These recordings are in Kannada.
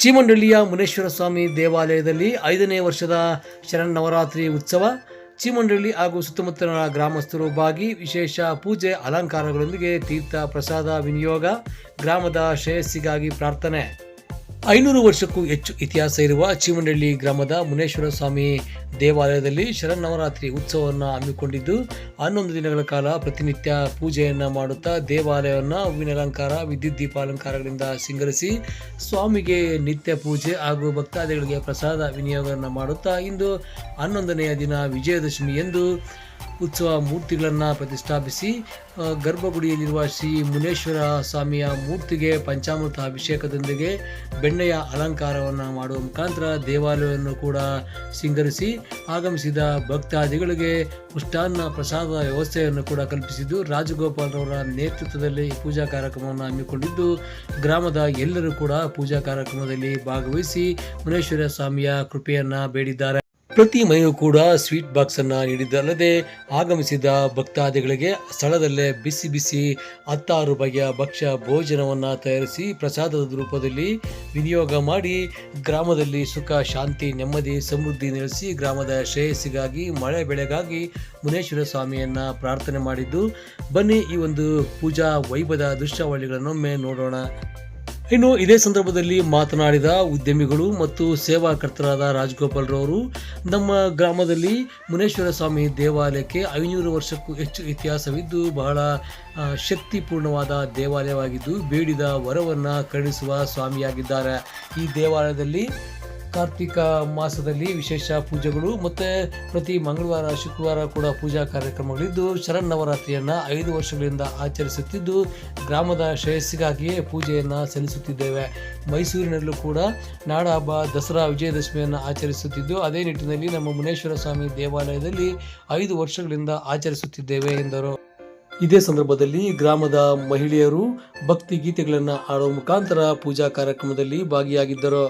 ಚೀಮಂಡಳ್ಳಿಯ ಮುನೇಶ್ವರ ಸ್ವಾಮಿ ದೇವಾಲಯದಲ್ಲಿ ಐದನೇ ವರ್ಷದ ಶರನ್ನವರಾತ್ರಿ ಉತ್ಸವ. ಚೀಮಂಡಳ್ಳಿ ಹಾಗೂ ಸುತ್ತಮುತ್ತಲಿನ ಗ್ರಾಮಸ್ಥರು ಭಾಗಿ ವಿಶೇಷ ಪೂಜೆ ಅಲಂಕಾರಗಳೊಂದಿಗೆ ತೀರ್ಥ ಪ್ರಸಾದ ವಿನಿಯೋಗ, ಗ್ರಾಮದ ಶ್ರೇಯಸ್ಸಿಗಾಗಿ ಪ್ರಾರ್ಥನೆ. ಐನೂರು ವರ್ಷಕ್ಕೂ ಹೆಚ್ಚು ಇತಿಹಾಸ ಇರುವ ಚಿಮಂಡಳ್ಳಿ ಗ್ರಾಮದ ಮುನೇಶ್ವರ ಸ್ವಾಮಿ ದೇವಾಲಯದಲ್ಲಿ ಶರನ್ನವರಾತ್ರಿ ಉತ್ಸವವನ್ನು ಹಮ್ಮಿಕೊಂಡಿದ್ದು, ಹನ್ನೊಂದು ದಿನಗಳ ಕಾಲ ಪ್ರತಿನಿತ್ಯ ಪೂಜೆಯನ್ನು ಮಾಡುತ್ತಾ ದೇವಾಲಯವನ್ನು ಹೂವಿನ ಅಲಂಕಾರ, ವಿದ್ಯುತ್ ದೀಪಾಲಂಕಾರಗಳಿಂದ ಸಿಂಗರಿಸಿ ಸ್ವಾಮಿಗೆ ನಿತ್ಯ ಪೂಜೆ ಹಾಗೂ ಭಕ್ತಾದಿಗಳಿಗೆ ಪ್ರಸಾದ ವಿನಿಯೋಗವನ್ನು ಮಾಡುತ್ತಾ ಇಂದು ಹನ್ನೊಂದನೆಯ ದಿನ ವಿಜಯದಶಮಿ ಎಂದು ಉತ್ಸವ ಮೂರ್ತಿಗಳನ್ನು ಪ್ರತಿಷ್ಠಾಪಿಸಿ ಗರ್ಭಗುಡಿಯಲ್ಲಿರುವ ಶ್ರೀ ಮುನೇಶ್ವರ ಸ್ವಾಮಿಯ ಮೂರ್ತಿಗೆ ಪಂಚಾಮೃತ ಅಭಿಷೇಕದೊಂದಿಗೆ ಬೆಣ್ಣೆಯ ಅಲಂಕಾರವನ್ನು ಮಾಡುವ ಮುಖಾಂತರ ದೇವಾಲಯವನ್ನು ಕೂಡ ಸಿಂಗರಿಸಿ, ಆಗಮಿಸಿದ ಭಕ್ತಾದಿಗಳಿಗೆ ಪುಷ್ಟಾನ್ನ ಪ್ರಸಾದ ವ್ಯವಸ್ಥೆಯನ್ನು ಕೂಡ ಕಲ್ಪಿಸಿದ್ದು ರಾಜಗೋಪಾಲ್ರವರ ನೇತೃತ್ವದಲ್ಲಿ ಪೂಜಾ ಕಾರ್ಯಕ್ರಮವನ್ನು ಹಮ್ಮಿಕೊಂಡಿದ್ದು, ಗ್ರಾಮದ ಎಲ್ಲರೂ ಕೂಡ ಪೂಜಾ ಕಾರ್ಯಕ್ರಮದಲ್ಲಿ ಭಾಗವಹಿಸಿ ಮುನೇಶ್ವರ ಸ್ವಾಮಿಯ ಕೃಪೆಯನ್ನು ಬೇಡಿದ್ದಾರೆ. ಪ್ರತಿ ಮನೆಯೂ ಕೂಡ ಸ್ವೀಟ್ ಬಾಕ್ಸ್ ಅನ್ನ ನೀಡಿದ್ದಲ್ಲದೆ ಆಗಮಿಸಿದ ಭಕ್ತಾದಿಗಳಿಗೆ ಸ್ಥಳದಲ್ಲೇ ಬಿಸಿ ಬಿಸಿ ಹತ್ತಾರು ಬಗೆಯ ಭಕ್ಷ್ಯ ಭೋಜನವನ್ನು ತಯಾರಿಸಿ ಪ್ರಸಾದದ ರೂಪದಲ್ಲಿ ವಿನಿಯೋಗ ಮಾಡಿ ಗ್ರಾಮದಲ್ಲಿ ಸುಖ, ಶಾಂತಿ, ನೆಮ್ಮದಿ, ಸಮೃದ್ಧಿ ನೆಲೆಸಿ ಗ್ರಾಮದ ಶ್ರೇಯಸ್ಸಿಗಾಗಿ, ಮಳೆ ಬೆಳೆಗಾಗಿ ಮುನೇಶ್ವರ ಸ್ವಾಮಿಯನ್ನ ಪ್ರಾರ್ಥನೆ ಮಾಡಿದ್ದು, ಬನ್ನಿ ಈ ಒಂದು ಪೂಜಾ ವೈಭವದ ದೃಶ್ಯಾವಳಿಗಳನ್ನೊಮ್ಮೆ ನೋಡೋಣ. ಇನ್ನು ಇದೇ ಸಂದರ್ಭದಲ್ಲಿ ಮಾತನಾಡಿದ ಉದ್ಯಮಿಗಳು ಮತ್ತು ಸೇವಾಕರ್ತರಾದ ರಾಜಗೋಪಾಲ್ ರವರು, ನಮ್ಮ ಗ್ರಾಮದಲ್ಲಿ ಮುನೇಶ್ವರ ಸ್ವಾಮಿ ದೇವಾಲಯಕ್ಕೆ ಐನೂರು ವರ್ಷಕ್ಕೂ ಹೆಚ್ಚು ಇತಿಹಾಸವಿದ್ದು ಬಹಳ ಶಕ್ತಿಪೂರ್ಣವಾದ ದೇವಾಲಯವಾಗಿದ್ದು, ಬೇಡಿದ ವರವನ್ನು ಕರುಣಿಸುವ ಸ್ವಾಮಿಯಾಗಿದ್ದಾರೆ. ಈ ದೇವಾಲಯದಲ್ಲಿ ಕಾರ್ತಿಕ ಮಾಸದಲ್ಲಿ ವಿಶೇಷ ಪೂಜೆಗಳು ಮತ್ತು ಪ್ರತಿ ಮಂಗಳವಾರ, ಶುಕ್ರವಾರ ಕೂಡ ಪೂಜಾ ಕಾರ್ಯಕ್ರಮಗಳಿದ್ದು ಶರನ್ನವರಾತ್ರಿಯನ್ನು ಐದು ವರ್ಷಗಳಿಂದ ಆಚರಿಸುತ್ತಿದ್ದು, ಗ್ರಾಮದ ಶ್ರೇಯಸ್ಸಿಗಾಗಿಯೇ ಪೂಜೆಯನ್ನು ಸಲ್ಲಿಸುತ್ತಿದ್ದೇವೆ. ಮೈಸೂರಿನಲ್ಲೂ ಕೂಡ ನಾಡ ಹಬ್ಬ ದಸರಾ ವಿಜಯದಶಮಿಯನ್ನು ಆಚರಿಸುತ್ತಿದ್ದು, ಅದೇ ನಿಟ್ಟಿನಲ್ಲಿ ನಮ್ಮ ಮುನೇಶ್ವರ ಸ್ವಾಮಿ ದೇವಾಲಯದಲ್ಲಿ ಐದು ವರ್ಷಗಳಿಂದ ಆಚರಿಸುತ್ತಿದ್ದೇವೆ ಎಂದರು. ಇದೇ ಸಂದರ್ಭದಲ್ಲಿ ಗ್ರಾಮದ ಮಹಿಳೆಯರು ಭಕ್ತಿ ಗೀತೆಗಳನ್ನು ಹಾಡುವ ಮುಖಾಂತರ ಪೂಜಾ ಕಾರ್ಯಕ್ರಮದಲ್ಲಿ ಭಾಗಿಯಾಗಿದ್ದರು.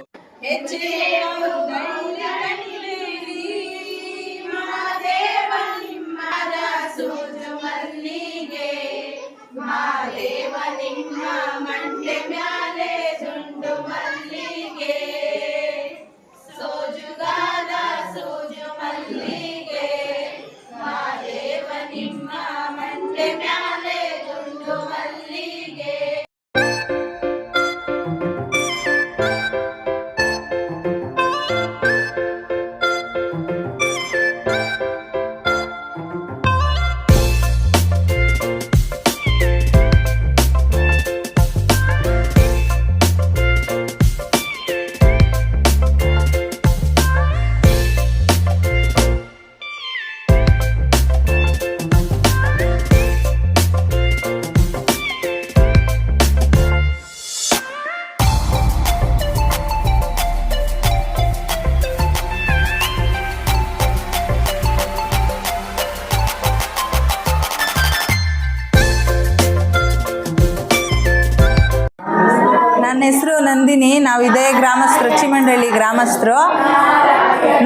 ನನ್ನ ಹೆಸರು ನಂದಿನಿ. ನಾವು ಇದೇ ಗ್ರಾಮಸ್ಥರು, ಚಿಮಂಡಳ್ಳಿ ಗ್ರಾಮಸ್ಥರು.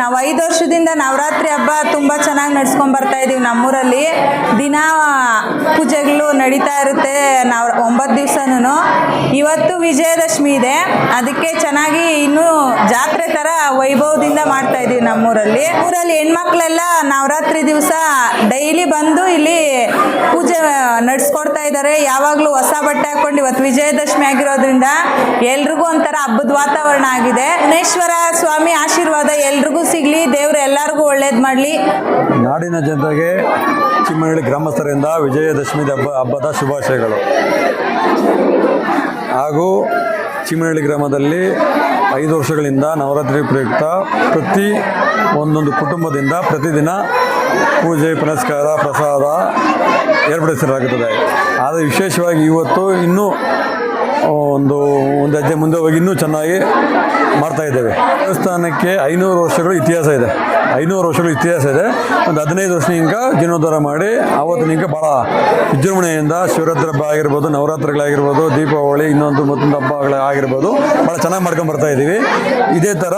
ನಾವು ಐದು ವರ್ಷದಿಂದ ನವರಾತ್ರಿ ಹಬ್ಬ ತುಂಬ ಚೆನ್ನಾಗಿ ನಡ್ಸ್ಕೊಂಡ್ ಬರ್ತಾ ಇದೀವಿ ನಮ್ಮೂರಲ್ಲಿ. ದಿನ ಪೂಜೆಗಳು ನಡೀತಾ ಇರುತ್ತೆ ನಾವು ಒಂಬತ್ತು ದಿವಸನೂ ಇವತ್ತು ವಿಜಯದಶಮಿ ಇದೆ. ಅದಕ್ಕೆ ಚೆನ್ನಾಗಿ ಇನ್ನೂ ಜಾತ್ರೆ ಥರ ವೈಭವದಿಂದ ಮಾಡ್ತಾ ಇದೀವಿ ನಮ್ಮೂರಲ್ಲಿ. ಊರಲ್ಲಿ ಹೆಣ್ಮಕ್ಳೆಲ್ಲ ನವರಾತ್ರಿ ದಿವಸ ಡೈಲಿ ಬಂದು ಇಲ್ಲಿ ಪೂಜೆ ನಡ್ಸ್ಕೊಡ್ತಾ ಇದ್ದಾರೆ ಯಾವಾಗಲೂ ಹೊಸ ಬಟ್ಟೆ ಹಾಕೊಂಡು ಇವತ್ತು ವಿಜಯದಶಮಿ ಆಗಿರೋದ್ರಿಂದ ಎಲ್ರಿಗೂ ಒಂಥರ ಹಬ್ಬದ ವಾತಾವರಣ ಆಗಿದೆ. ಗಣೇಶ್ವರ ಸ್ವಾಮಿ ಆಶೀರ್ವಾದ ಎಲ್ರಿಗೂ ಸಿಗ್ಲಿ, ದೇವ್ರು ಎಲ್ಲರಿಗೂ ಒಳ್ಳೇದ್ ಮಾಡ್ಲಿ. ನಾಡಿನ ಜನತೆಗೆ ಚಿಮ್ಮನಹಳ್ಳಿ ಗ್ರಾಮಸ್ಥರಿಂದ ವಿಜಯದಶಮಿ ಹಬ್ಬ, ಹಬ್ಬದ ಶುಭಾಶಯಗಳು. ಹಾಗೂ ಚಿಮ್ಮನಹಳ್ಳಿ ಗ್ರಾಮದಲ್ಲಿ ಐದು ವರ್ಷಗಳಿಂದ ನವರಾತ್ರಿ ಪ್ರಯುಕ್ತ ಪ್ರತಿ ಒಂದೊಂದು ಕುಟುಂಬದಿಂದ ಪ್ರತಿದಿನ ಪೂಜೆ, ಪುನಸ್ಕಾರ, ಪ್ರಸಾದ ಏರ್ಪಡಿಸಲಾಗುತ್ತದೆ. ಆದರೆ ವಿಶೇಷವಾಗಿ ಇವತ್ತು ಇನ್ನೂ ಒಂದು ಒಂದು ಹೆಜ್ಜೆ ಮುಂದೆ ಹೋಗಿ ಇನ್ನೂ ಚೆನ್ನಾಗಿ ಮಾಡ್ತಾ ಇದ್ದೇವೆ. ದೇವಸ್ಥಾನಕ್ಕೆ ಐನೂರು ವರ್ಷಗಳು ಇತಿಹಾಸ ಇದೆ. ಐನೂರು ವರ್ಷಗಳ ಇತಿಹಾಸ ಇದೆ. ಒಂದು ಹದಿನೈದು ವರ್ಷದಿಂದ ಜೀರ್ಣೋದ್ಧಾರ ಮಾಡಿ, ಆವತ್ತಿನ ಹಿಂಗೆ ಭಾಳ ವಿಜೃಂಭಣೆಯಿಂದ ಶಿವರಾತ್ರಿ ಹಬ್ಬ ಆಗಿರ್ಬೋದು, ನವರಾತ್ರಿಗಳಾಗಿರ್ಬೋದು, ದೀಪಾವಳಿ, ಇನ್ನೊಂದು ಮತ್ತೊಂದು ಹಬ್ಬಗಳ ಆಗಿರ್ಬೋದು ಭಾಳ ಚೆನ್ನಾಗಿ ಮಾಡ್ಕೊಂಡು ಬರ್ತಾ ಇದ್ದೀವಿ. ಇದೇ ಥರ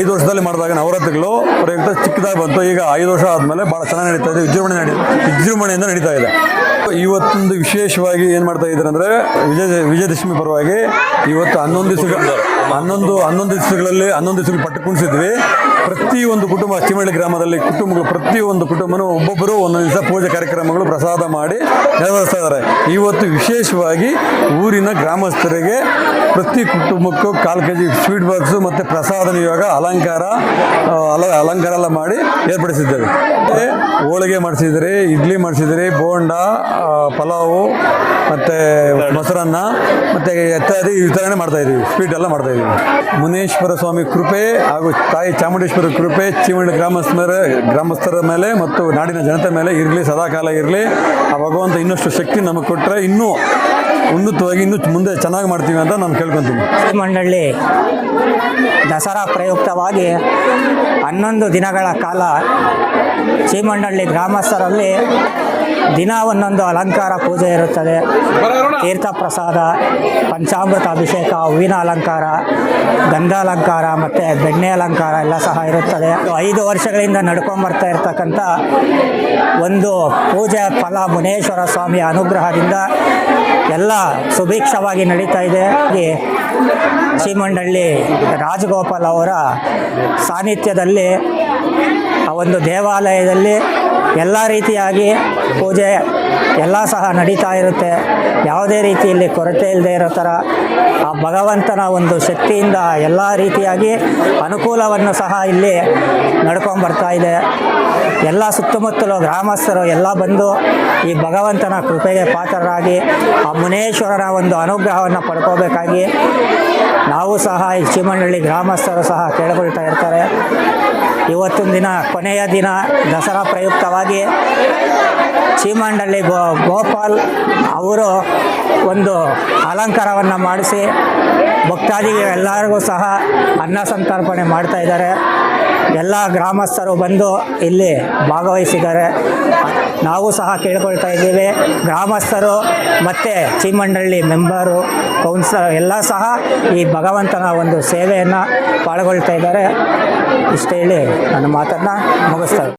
ಐದು ವರ್ಷದಲ್ಲಿ ಮಾಡಿದಾಗ ನವರಾತ್ರಿಗಳು ಪ್ರಯುಕ್ತ ಚಿಕ್ಕದಾಗಿ ಬಂತು. ಈಗ ಐದು ವರ್ಷ ಆದಮೇಲೆ ಭಾಳ ಚೆನ್ನಾಗಿ ನಡೀತಾ ಇದೆ, ವಿಜೃಂಭಣೆ ನಡೀ, ವಿಜೃಂಭಣೆಯಿಂದ ನಡೀತಾ ಇದೆ. ಇವತ್ತೊಂದು ವಿಶೇಷವಾಗಿ ಏನು ಮಾಡ್ತಾ ಇದ್ದಾರೆ ಅಂದರೆ ವಿಜಯ, ವಿಜಯದಶಮಿ ಪರವಾಗಿ ಇವತ್ತು ಹನ್ನೊಂದು ದಿವಸ ಹನ್ನೊಂದು ಹನ್ನೊಂದು ದಿವಸಗಳಲ್ಲಿ ಹನ್ನೊಂದು ದಿವಸಗಳು ಪಟ್ಟು ಕುಣಿಸಿದ್ವಿ ಪ್ರತಿಯೊಂದು ಕುಟುಂಬ ಚಿಮಳ್ಳಿ ಗ್ರಾಮದಲ್ಲಿ ಕುಟುಂಬಗಳು ಪ್ರತಿಯೊಂದು ಕುಟುಂಬನೂ ಒಬ್ಬೊಬ್ಬರು ಒಂದೊಂದು ದಿವಸ ಪೂಜೆ ಕಾರ್ಯಕ್ರಮಗಳು ಪ್ರಸಾದ ಮಾಡಿ ನೆರವೇರಿಸ್ತಾ ಇದ್ದಾರೆ ಇವತ್ತು ವಿಶೇಷವಾಗಿ ಊರಿನ ಗ್ರಾಮಸ್ಥರಿಗೆ ಪ್ರತಿ ಕುಟುಂಬಕ್ಕೂ ಕಾಲು ಕೆ ಜಿ ಸ್ವೀಟ್ ಬಾಕ್ಸು ಮತ್ತು ಪ್ರಸಾದ ನಿಯೋಗ, ಅಲಂಕಾರ ಅಲ, ಅಲಂಕಾರ ಎಲ್ಲ ಮಾಡಿ ಏರ್ಪಡಿಸಿದ್ದೇವೆ. ಹೋಳಿಗೆ ಮಾಡಿಸಿದರೆ, ಇಡ್ಲಿ ಮಾಡಿಸಿದರೆ, ಬೋಂಡ ಪಲಾವು, ಮತ್ತು ಮೊಸರನ್ನ, ಮತ್ತು ಇತ್ಯಾದಿ ಈ ಥರನೇ ಮಾಡ್ತಾ ಇದ್ದೀವಿ. ಸ್ವೀಟ್ ಎಲ್ಲ ಮಾಡ್ತಾ ಇದ್ದೀವಿ ಮುನೇಶ್ವರ ಸ್ವಾಮಿ ಕೃಪೆ ಹಾಗೂ ತಾಯಿ ಚಾಮುಂಡೇಶ್ವರ ಕೃಪೆ, ಚೀಮಣ್ಣ ಗ್ರಾಮಸ್ಥರ ಗ್ರಾಮಸ್ಥರ ಮೇಲೆ ಮತ್ತು ನಾಡಿನ ಜನತೆ ಮೇಲೆ ಇರಲಿ, ಸದಾಕಾಲ ಇರಲಿ. ಆ ಭಗವಂತ ಇನ್ನಷ್ಟು ಶಕ್ತಿ ನಮಗೆ ಕೊಟ್ಟರೆ ಇನ್ನೂ ಉನ್ನತವಾಗಿ ಇನ್ನೂ ಮುಂದೆ ಚೆನ್ನಾಗಿ ಮಾಡ್ತೀವಿ ಅಂತ ನಾನು ಕೇಳ್ಕೊತೀನಿ. ಮಂಡಳಿ ದಸರಾ ಪ್ರಯುಕ್ತವಾಗಿ ಹನ್ನೊಂದು ದಿನಗಳ ಕಾಲ ಚೀಮಂಡಳ್ಳಿ ಗ್ರಾಮಸ್ಥರಲ್ಲಿ ದಿನ ಒಂದೊಂದು ಅಲಂಕಾರ ಪೂಜೆ ಇರುತ್ತದೆ. ತೀರ್ಥ ಪ್ರಸಾದ, ಪಂಚಾಮೃತ ಅಭಿಷೇಕ, ಹೂವಿನ ಅಲಂಕಾರ, ಗಂಧಾಲಂಕಾರ ಮತ್ತು ಬೆಣ್ಣೆ ಅಲಂಕಾರ ಎಲ್ಲ ಸಹ ಇರುತ್ತದೆ. ಐದು ವರ್ಷಗಳಿಂದ ನಡ್ಕೊಂಬರ್ತಾ ಇರ್ತಕ್ಕಂಥ ಒಂದು ಪೂಜೆ ಫಲ ಮುನೇಶ್ವರ ಸ್ವಾಮಿಯ ಅನುಗ್ರಹದಿಂದ ಎಲ್ಲ ಸುಭಿಕ್ಷವಾಗಿ ನಡೀತಾ ಇದೆ. ಚೀಮಂಡಳ್ಳಿ ರಾಜಗೋಪಾಲ್ ಅವರ ಸಾನ್ನಿಧ್ಯದಲ್ಲಿ, ಆ ಒಂದು ದೇವಾಲಯದಲ್ಲಿ ಎಲ್ಲ ರೀತಿಯಾಗಿ ಪೂಜೆ ಎಲ್ಲ ಸಹ ನಡೀತಾ ಇರುತ್ತೆ. ಯಾವುದೇ ರೀತಿಯಲ್ಲಿ ಕೊರತೆ ಇಲ್ಲದೆ ಇರೋ ಥರ ಆ ಭಗವಂತನ ಒಂದು ಶಕ್ತಿಯಿಂದ ಎಲ್ಲ ರೀತಿಯಾಗಿ ಅನುಕೂಲವನ್ನು ಸಹ ಇಲ್ಲಿ ನಡ್ಕೊಂಬರ್ತಾ ಇದೆ. ಎಲ್ಲ ಸುತ್ತಮುತ್ತಲು ಗ್ರಾಮಸ್ಥರು ಎಲ್ಲ ಬಂದು ಈ ಭಗವಂತನ ಕೃಪೆಗೆ ಪಾತ್ರರಾಗಿ ಆ ಮುನೇಶ್ವರನ ಒಂದು ಅನುಗ್ರಹವನ್ನು ಪಡ್ಕೋಬೇಕಾಗಿ ನಾವು ಸಹ ಈ ಚಿಮನಹಳ್ಳಿ ಗ್ರಾಮಸ್ಥರು ಸಹ ಕೇಳಿಕೊಳ್ತಾ ಇರ್ತಾರೆ. ಇವತ್ತಿನ ದಿನ ಕೊನೆಯ ದಿನ ದಸರಾ ಪ್ರಯುಕ್ತವಾಗಿ ಚೀಮಂಡಳ್ಳಿ ಗೋ, ಗೋಪಾಲ್ ಅವರು ಒಂದು ಅಲಂಕಾರವನ್ನು ಮಾಡಿಸಿ ಭಕ್ತಾದಿಗಳು ಎಲ್ಲರಿಗೂ ಸಹ ಅನ್ನ ಸಂತರ್ಪಣೆ ಮಾಡ್ತಾ ಇದ್ದಾರೆ. ಎಲ್ಲ ಗ್ರಾಮಸ್ಥರು ಬಂದು ಇಲ್ಲಿ ಭಾಗವಹಿಸಿದ್ದಾರೆ. ನಾವು ಸಹ ಕೇಳ್ಕೊಳ್ತಾ ಇದ್ದೀವಿ. ಗ್ರಾಮಸ್ಥರು ಮತ್ತು ಚೀಮಂಡಳ್ಳಿ ಮೆಂಬರು, ಕೌನ್ಸಿಲರ್ ಎಲ್ಲ ಸಹ ಈ ಭಗವಂತನ ಒಂದು ಸೇವೆಯನ್ನು ಪಾಲ್ಗೊಳ್ತಾ ಇದ್ದಾರೆ. ಇಷ್ಟು ಹೇಳಿ ನನ್ನ ಮಾತನ್ನು ಮುಗಿಸ್ತಾರೆ